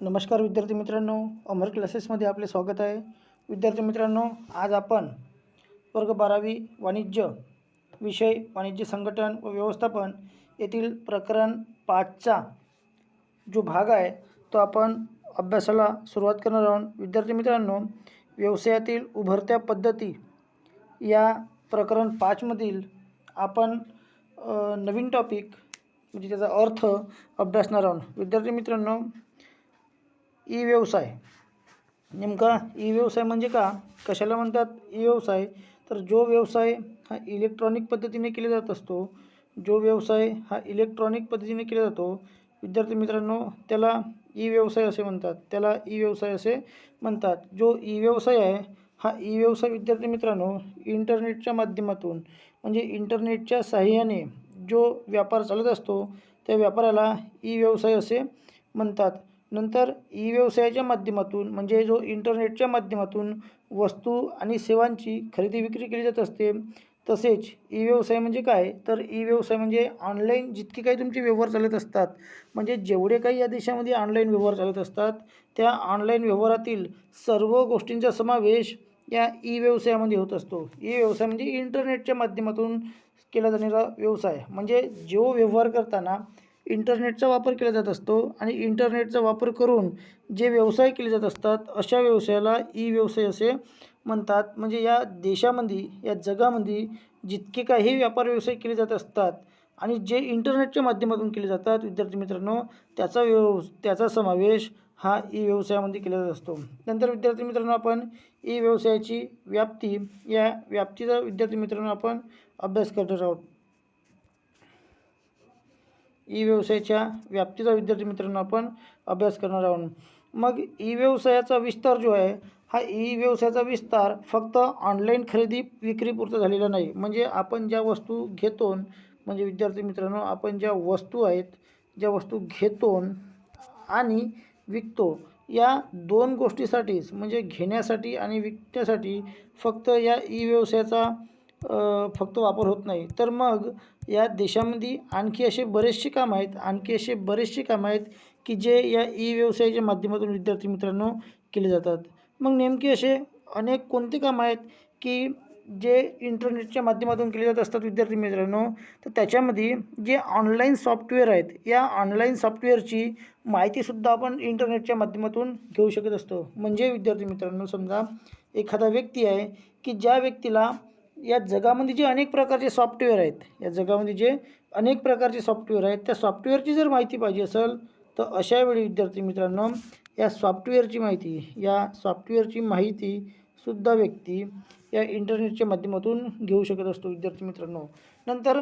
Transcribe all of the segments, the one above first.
नमस्कार विद्यार्थी मित्रांनो अमर क्लासेसमध्ये आपले स्वागत आहे. विद्यार्थी मित्रांनो आज आपण वर्ग बारावी वाणिज्य विषय वाणिज्य संघटन व व्यवस्थापन येथील प्रकरण पाचचा जो भाग आहे तो आपण अभ्यासाला सुरुवात करणार आहोत. विद्यार्थी मित्रांनो व्यवसायातील उभरत्या पद्धती या प्रकरण पाचमधील आपण नवीन टॉपिक म्हणजे त्याचा अर्थ अभ्यासणार आहोत. विद्यार्थी मित्रांनो ई व्यवसाय नेमका ई व्यवसाय म्हणजे का? कशाला म्हणतात ई व्यवसाय तर जो व्यवसाय हा इलेक्ट्रॉनिक पद्धतीने केला जात असतो जो व्यवसाय हा इलेक्ट्रॉनिक पद्धतीने केला जातो विद्यार्थी मित्रांनो त्याला ई व्यवसाय असे म्हणतात. त्याला ई व्यवसाय असे म्हणतात. जो ई व्यवसाय आहे हा ई व्यवसाय विद्यार्थी मित्रांनो इंटरनेटच्या माध्यमातून म्हणजे इंटरनेटच्या साहाय्याने जो व्यापार चालत असतो त्या व्यापाराला ई व्यवसाय असे म्हणतात. नंतर ई व्यवसायाच्या माध्यमातून म्हणजे जो इंटरनेटच्या माध्यमातून वस्तू आणि सेवांची खरेदी विक्री केली जात असते तसेच ई व्यवसाय म्हणजे काय? तर ई व्यवसाय म्हणजे ऑनलाईन जितके काही तुमचे व्यवहार चालत असतात म्हणजे जेवढे काही या देशामध्ये ऑनलाईन व्यवहार चालत असतात त्या ऑनलाईन व्यवहारातील सर्व गोष्टींचा समावेश या ई व्यवसायामध्ये होत असतो. ई व्यवसाय म्हणजे इंटरनेटच्या माध्यमातून केला जाणारा व्यवसाय म्हणजे जो व्यवहार करताना इंटरनेटचा वापर केला जात असतो आणि इंटरनेटचा वापर करून जे व्यवसाय केले जात असतात अशा व्यवसायाला ई व्यवसाय असे म्हणतात. म्हणजे या देशामध्ये या जगामध्ये जितके काही व्यापार व्यवसाय केले जात असतात आणि जे इंटरनेटच्या माध्यमातून केले जातात विद्यार्थी मित्रांनो त्याचा व्यव त्याचा समावेश हा ई व्यवसायामध्ये केला जात असतो. नंतर विद्यार्थी मित्रांनो आपण ई व्यवसायाची व्याप्ती या व्याप्तीचा विद्यार्थी मित्रांनो आपण अभ्यास करणार आहोत. ई व्यवसायाच्या व्याप्तीचा विद्यार्थी मित्रांनो आपण अभ्यास करणार आहोत. मग ई व्यवसायाचा विस्तार जो आहे हा ई व्यवसायाचा विस्तार फक्त ऑनलाईन खरेदी विक्रीपुरता झालेला नाही. म्हणजे आपण ज्या वस्तू घेतो म्हणजे विद्यार्थी मित्रांनो आपण ज्या वस्तू आहेत ज्या वस्तू घेतो आणि विकतो या दोन गोष्टीसाठीच म्हणजे घेण्यासाठी आणि विकण्यासाठी फक्त या ई व्यवसायाचा फक्त वापर होत नाही. तर मग या देशामध्ये आणखी असे बरेचसे काम आहेत. आणखी असे बरेचसे कामं आहेत की जे या ई व्यवसायाच्या माध्यमातून विद्यार्थी मित्रांनो केले जातात. मग नेमके असे अनेक कोणते कामं आहेत की जे इंटरनेटच्या माध्यमातून केले जात असतात विद्यार्थी मित्रांनो? तर त्याच्यामध्ये जे ऑनलाईन सॉफ्टवेअर आहेत या ऑनलाईन सॉफ्टवेअरची माहितीसुद्धा आपण इंटरनेटच्या माध्यमातून घेऊ शकत असतो. म्हणजे विद्यार्थी मित्रांनो समजा एखादा व्यक्ती आहे की ज्या व्यक्तीला या जगामध्ये जे अनेक प्रकारचे सॉफ्टवेअर आहेत या जगामध्ये जे अनेक प्रकारचे सॉफ्टवेअर आहेत त्या सॉफ्टवेअरची जर माहिती पाहिजे असेल तर अशा वेळी विद्यार्थी मित्रांनो या सॉफ्टवेअरची माहिती या सॉफ्टवेअरची माहितीसुद्धा व्यक्ती या इंटरनेटच्या माध्यमातून घेऊ शकत असतो विद्यार्थी मित्रांनो. नंतर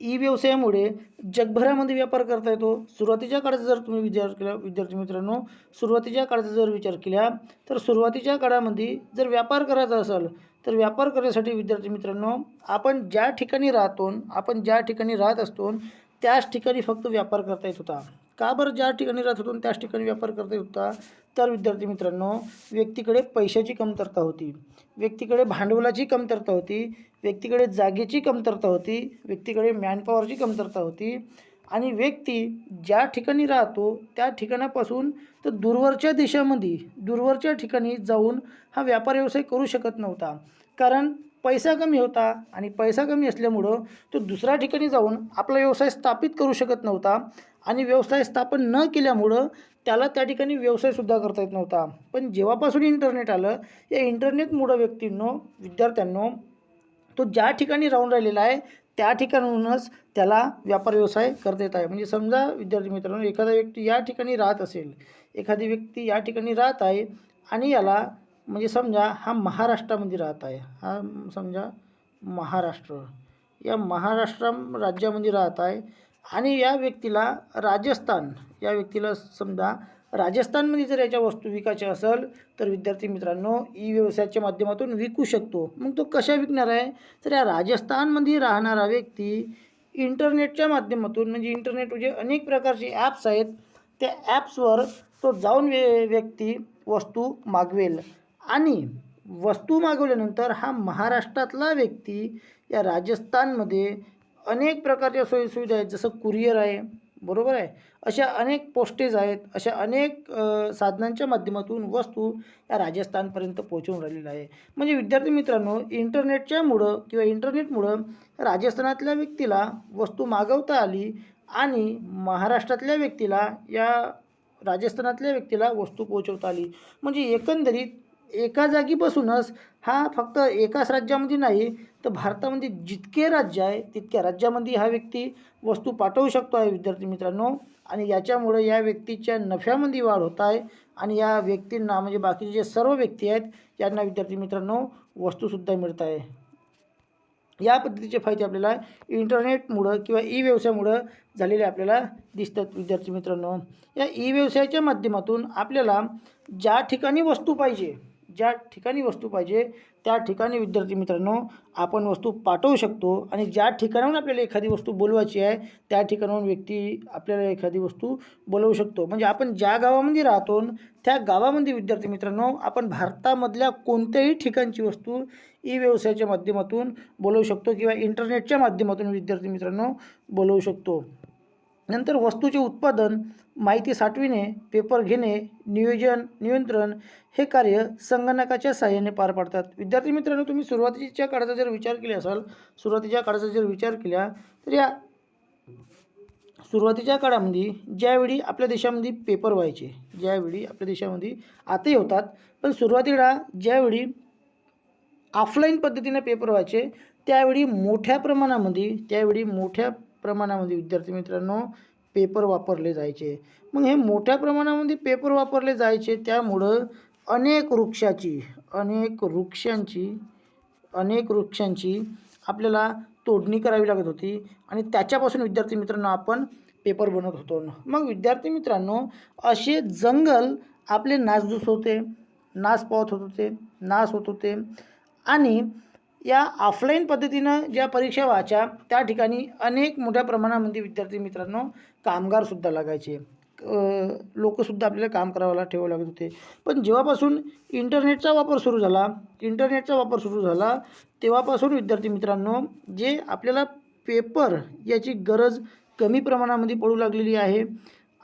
ई व्यवसायामुळे जगभरामध्ये व्यापार करता येतो. सुरुवातीच्या काळाचा जर तुम्ही विचार केला विद्यार्थी मित्रांनो सुरुवातीच्या काळाचा जर विचार केला तर सुरुवातीच्या काळामध्ये जर व्यापार करायचा असेल तर व्यापार करण्यासाठी विद्यार्थी मित्रांनो आपण ज्या ठिकाणी राहतो आपण ज्या ठिकाणी राहत असतो त्याच ठिकाणी फक्त व्यापार करता येत होता. का बरं ज्या ठिकाणी राहत होतो त्याच ठिकाणी व्यापार करता येत होता? तर विद्यार्थी मित्रांनो व्यक्तीकडे पैशाची कमतरता होती. व्यक्तीकडे भांडवलाची कमतरता होती. व्यक्तीकडे जागेची कमतरता होती. व्यक्तीकडे मॅनपॉवरची कमतरता होती. आणि व्यक्ती ज्या ठिकाणी राहतो त्या ठिकाणापासून तर दूरवरच्या देशामध्ये दूरवरच्या ठिकाणी जाऊन हा व्यापार व्यवसाय करू शकत नव्हता. कारण पैसा कमी होता आणि पैसा कमी असल्यामुळं तो दुसऱ्या ठिकाणी जाऊन आपला व्यवसाय स्थापित करू शकत नव्हता आणि व्यवसाय स्थापन न केल्यामुळं त्याला त्या ठिकाणी व्यवसायसुद्धा करता येत नव्हता. पण जेव्हापासून इंटरनेट आलं या इंटरनेटमुळं व्यक्तींनो विद्यार्थ्यांनो तो ज्या ठिकाणी राहून राहिलेला आहे त्या ठिकाणाहूनच त्याला व्यापार व्यवसाय करता येत आहे. म्हणजे समजा विद्यार्थी मित्रांनो एखादा व्यक्ती या ठिकाणी राहत असेल एखादी व्यक्ती या ठिकाणी राहत आहे आणि याला म्हणजे समजा हा महाराष्ट्रामध्ये राहत आहे. हा समजा महाराष्ट्र. या महाराष्ट्र राज्यामध्ये राहत आहे आणि या व्यक्तीला राजस्थान या व्यक्तीला समजा राजस्थानमध्ये जर याच्या वस्तू विकायच्या असेल तर विद्यार्थी मित्रांनो ई व्यवसायाच्या माध्यमातून विकू शकतो. मग तो कशा विकणार आहे? तर या राजस्थानमध्ये राहणारा व्यक्ती इंटरनेटच्या माध्यमातून म्हणजे इंटरनेट म्हणजे अनेक प्रकारचे ॲप्स आहेत. त्या ॲप्सवर तो जाऊन वे व्यक्ती वस्तू मागवेल. आणि वस्तू मागवल्यानंतर हा महाराष्ट्रातला व्यक्ती या राजस्थानमध्ये अनेक प्रकारच्या सोयीसुविधा आहेत. जसं कुरिअर आहे बरोबर आहे? अशा अनेक पोस्टेज आहेत अशा अनेक साधनांच्या माध्यमातून वस्तू या राजस्थानपर्यंत पोहोचवून राहिलेल्या आहे म्हणजे विद्यार्थी मित्रांनो इंटरनेटच्यामुळं किंवा इंटरनेटमुळं राजस्थानातल्या व्यक्तीला वस्तू मागवता आली आणि महाराष्ट्रातल्या व्यक्तीला या राजस्थानातल्या व्यक्तीला वस्तू पोहोचवता आली. म्हणजे एकंदरीत एका जागी बसूनच हा फक्त एकाच राज्यामध्ये नाही तर भारतामध्ये जितके राज्य आहे तितक्या राज्यामध्ये हा व्यक्ती वस्तू पाठवू शकतो आहे विद्यार्थी मित्रांनो. आणि याच्यामुळे या व्यक्तीच्या नफ्यामध्ये वाढ होत आहे आणि या व्यक्तींना म्हणजे बाकीचे जे सर्व व्यक्ती आहेत यांना विद्यार्थी मित्रांनो वस्तूसुद्धा मिळत आहे. या पद्धतीचे फायदे आपल्याला इंटरनेटमुळं किंवा ई व्यवसायामुळं झालेले आपल्याला दिसतात विद्यार्थी मित्रांनो. या ई व्यवसायाच्या माध्यमातून आपल्याला ज्या ठिकाणी वस्तू पाहिजे ज्या ठिकाणी वस्तू पाहिजे त्या ठिकाणी विद्यार्थी मित्रांनो आपण वस्तू पाठवू शकतो. आणि ज्या ठिकाणाहून आपल्याला एखादी वस्तू बोलवायची आहे त्या ठिकाणाहून व्यक्ती आपल्याला एखादी वस्तू बोलवू शकतो. म्हणजे आपण ज्या गावामध्ये राहतो त्या गावामध्ये विद्यार्थी मित्रांनो आपण भारतामधल्या कोणत्याही ठिकाणची वस्तू ई व्यवसायाच्या माध्यमातून बोलवू शकतो किंवा इंटरनेटच्या माध्यमातून विद्यार्थी मित्रांनो बोलवू शकतो. नंतर वस्तूचे उत्पादन माहिती साठविणे पेपर घेणे नियोजन नियंत्रण हे कार्य संगणकाच्या साहाय्याने पार पाडतात. विद्यार्थी मित्रांनो तुम्ही सुरुवातीच्या काळाचा जर विचार केला असाल सुरुवातीच्या काळाचा जर विचार केला तर या सुरुवातीच्या काळामध्ये ज्यावेळी आपल्या देशामध्ये पेपर व्हायचे ज्यावेळी आपल्या देशामध्ये आताही होतात पण सुरुवातीला ज्यावेळी ऑफलाईन पद्धतीने पेपर व्हायचे त्यावेळी मोठ्या प्रमाणामध्ये त्यावेळी मोठ्या प्रमाणामध्ये विद्यार्थी मित्रांनो पेपर वापरले जायचे. मग हे मोठ्या प्रमाणामध्ये पेपर वापरले जायचे त्यामुळं अनेक वृक्षाची अनेक वृक्षांची अनेक वृक्षांची आपल्याला तोडणी करावी लागत होती आणि त्याच्यापासून विद्यार्थी मित्रांनो आपण पेपर बनवत होतो. मग विद्यार्थी मित्रांनो असे जंगल आपले नासधूस होते नाश पावत होत होते नाश होत होते आणि या ऑफलाईन पद्धतीनं ज्या परीक्षा व्हायच्या त्या ठिकाणी अनेक मोठ्या प्रमाणामध्ये विद्यार्थी मित्रांनो कामगारसुद्धा लागायचे. लोकसुद्धा आपल्याला काम करायला ठेवावं लागत होते. पण जेव्हापासून इंटरनेटचा वापर सुरू झाला इंटरनेटचा वापर सुरू झाला तेव्हापासून विद्यार्थी मित्रांनो जे आपल्याला पेपर याची गरज कमी प्रमाणामध्ये पडू लागलेली आहे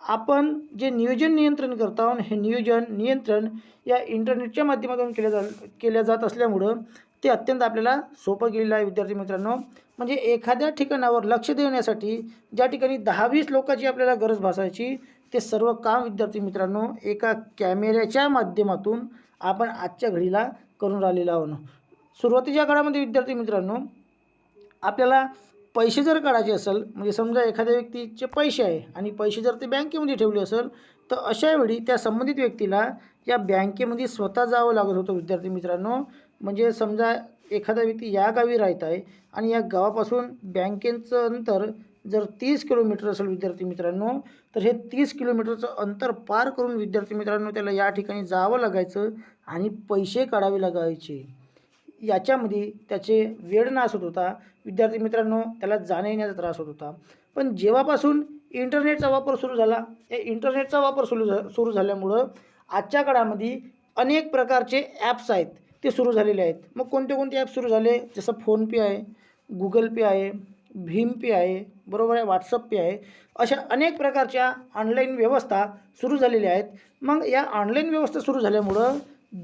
आपण जे नियोजन नियंत्रण करतो हे नियोजन नियंत्रण या इंटरनेटच्या माध्यमातून केल्या जा केल्या जात असल्यामुळं ते अत्यंत आपल्याला सोपं गेलेलं आहे विद्यार्थी मित्रांनो. म्हणजे एखाद्या ठिकाणावर लक्ष देण्यासाठी ज्या ठिकाणी दहा वीस लोकांची आपल्याला गरज भासायची ते सर्व काम विद्यार्थी मित्रांनो एका कॅमेऱ्याच्या माध्यमातून आपण आजच्या घडीला करून राहिलेलो आहोत. सुरुवातीच्या काळामध्ये विद्यार्थी मित्रांनो आपल्याला पैसे जर काढायचे असेल म्हणजे समजा एखाद्या व्यक्तीचे पैसे आहे आणि पैसे जर ते बँकेमध्ये ठेवले असेल तर अशावेळी त्या संबंधित व्यक्तीला या बँकेमध्ये स्वतः जावं लागत होतं विद्यार्थी मित्रांनो. म्हणजे समजा एखादा व्यक्ती या गावी राहत आहे आणि या गावापासून बँकेचं अंतर जर तीस किलोमीटर असेल विद्यार्थी मित्रांनो तर हे तीस किलोमीटरचं अंतर पार करून विद्यार्थी मित्रांनो त्याला या ठिकाणी जावं लागायचं आणि पैसे काढावे लागायचे. याच्यामध्ये त्याचे वेळ नाश होत होता. विद्यार्थी मित्रांनो त्याला जाण्या येण्याचा त्रास होत होता. पण जेव्हापासून इंटरनेटचा वापर सुरू झाला या इंटरनेटचा वापर सुरू झा सुरू झाल्यामुळं आजच्या काळामध्ये अनेक प्रकारचे ॲप्स आहेत. ते सुरू झालेले आहेत. मग कोणते कोणते ॲप सुरू झाले? जसं फोनपे आहे गुगल पे आहे भीम पे आहे बरोबर आहे व्हॉट्सअप पे आहे. अशा अनेक प्रकारच्या ऑनलाईन व्यवस्था सुरू झालेल्या आहेत. मग या ऑनलाईन व्यवस्था सुरू झाल्यामुळं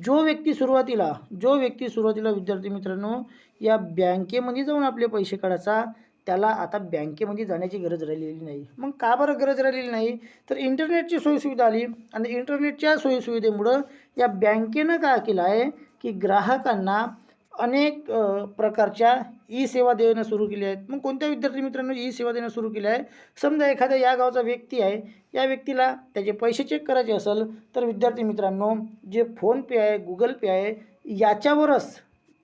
जो व्यक्ती सुरुवातीला जो व्यक्ती सुरुवातीला विद्यार्थी मित्रांनो या बँकेमध्ये जाऊन आपले पैसे काढायचा त्याला आता बँकेमध्ये जाण्याची गरज राहिलेली नाही. मग का बरं गरज राहिलेली नाही? तर इंटरनेटची सोयीसुविधा आली आणि इंटरनेटच्या सोयीसुविधेमुळं या बँकेनं काय केलं आहे? की ग्राहकांना अनेक प्रकारच्या ई सेवा देणं सुरू केली आहेत. मग कोणत्या विद्यार्थी मित्रांनो ई सेवा देणं सुरू केली आहे? समजा एखाद्या या गावचा व्यक्ती आहे. या व्यक्तीला त्याचे पैसे चेक करायचे असेल तर विद्यार्थी मित्रांनो जे फोनपे आहे गुगल पे आहे याच्यावरच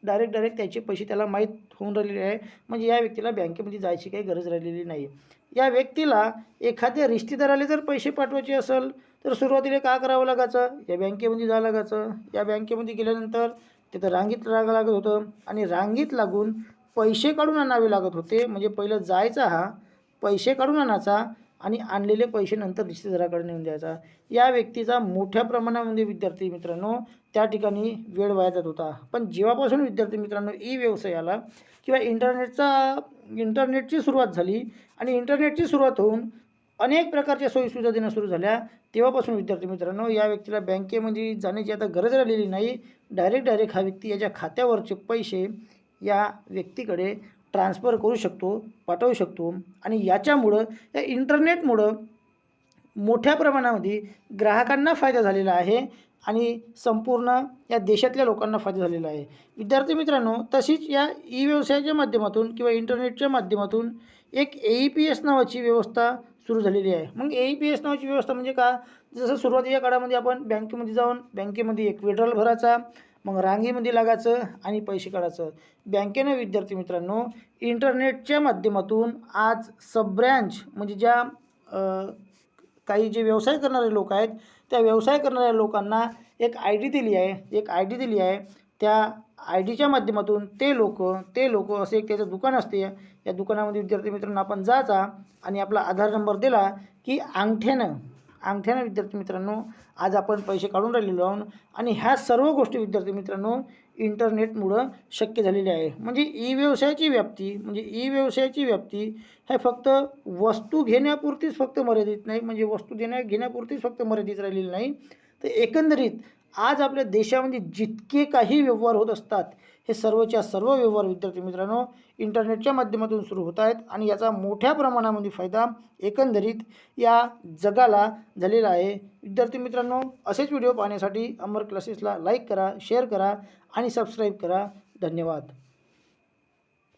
डायरेक्ट डायरेक्ट त्याचे पैसे त्याला माहीत होऊन राहिलेले आहे. म्हणजे या व्यक्तीला बँकेमध्ये जायची काही गरज राहिलेली नाही या व्यक्तीला एखाद्या रिश्तेदाराला जर पैसे पाठवायचे असेल तर सुरुवातीला काय करावं लागायचं? या बँकेमध्ये जावं लागायचं. या बँकेमध्ये गेल्यानंतर तिथं रांगीत लागावं लागत होतं आणि रांगीत लागून पैसे काढून आणावे लागत होते. म्हणजे पहिलं जायचा हा पैसे काढून आणायचा आणि आणलेले पैसे नंतर रिश्तेदाराकडे नेऊन द्यायचा. या व्यक्तीचा मोठ्या प्रमाणामध्ये विद्यार्थी मित्रांनो त्या ठिकाणी वेळ वाया जात होता. पण जेव्हापासून विद्यार्थी मित्रांनो ई व्यवसाय आला किंवा इंटरनेटचा इंटरनेटची सुरुवात झाली आणि इंटरनेटची सुरुवात होऊन अनेक प्रकारच्या सोयीसुविधा देणं सुरू झाल्या. तेव्हापासून विद्यार्थी मित्रांनो या व्यक्तीला बँकेमध्ये जाण्याची आता गरज राहिलेली नाही. डायरेक्ट डायरेक्ट हा व्यक्ती याच्या खात्यावरचे पैसे या व्यक्तीकडे ट्रान्सफर करू शकतो पाठवू शकतो आणि याच्यामुळं या इंटरनेटमुळं मोठ्या प्रमाणामध्ये ग्राहकांना फायदा झालेला आहे आणि संपूर्ण या देशातल्या लोकांना फायदा झालेला आहे. विद्यार्थी मित्रांनो तशीच या ई व्यवसायाच्या माध्यमातून किंवा इंटरनेटच्या माध्यमातून एक ए ई पी एस नावाची व्यवस्था सुरू झालेली आहे. मग ए ई पी एस नावाची व्यवस्था म्हणजे का? जसं सुरुवातीच्या काळामध्ये आपण बँकेमध्ये जाऊन बँकेमध्ये एक विड्रॉल भरायचा मग रांगेमध्ये लागायचं आणि पैसे काढायचं. बँकेनं विद्यार्थी मित्रांनो इंटरनेटच्या माध्यमातून आज सब ब्रँच म्हणजे ज्या काही जे व्यवसाय करणारे लोक आहेत त्या व्यवसाय करणाऱ्या लोकांना एक आय डी दिली आहे एक आय डी दिली आहे. त्या आय डीच्या माध्यमातून ते लोक ते लोक असे एक त्याचं दुकान असते. या दुकानामध्ये विद्यार्थी मित्रांनो आपण जायचा आणि आपला आधार नंबर दिला की अंगठ्यानं अंगठ्यानं विद्यार्थी मित्रांनो आज आपण पैसे काढून राहिलेलो आहोत आणि ह्या सर्व गोष्टी विद्यार्थी मित्रांनो इंटरनेटमुळं शक्य झालेली आहे. म्हणजे ई व्यवसायाची व्याप्ती म्हणजे ई व्यवसायाची व्याप्ती हे फक्त वस्तू घेण्यापुरतीच फक्त मर्यादित नाही म्हणजे वस्तू देण्या घेण्यापुरतीच फक्त मर्यादित राहिलेली नाही. तर एकंदरीत आज आपल्या देशामध्ये जितके काही व्यवहार होत असतात हे सर्वच्या सर्व व्यवहार विद्यार्थी मित्रांनो इंटरनेटच्या माध्यमातून सुरू होत आहेत आणि याचा मोठ्या प्रमाणामध्ये फायदा एकंदरीत या जगाला झालेला आहे. विद्यार्थी मित्रांनो असेच व्हिडिओ पाहण्यासाठी अमर क्लासेसला लाईक करा शेअर करा आणि सबस्क्राईब करा. धन्यवाद.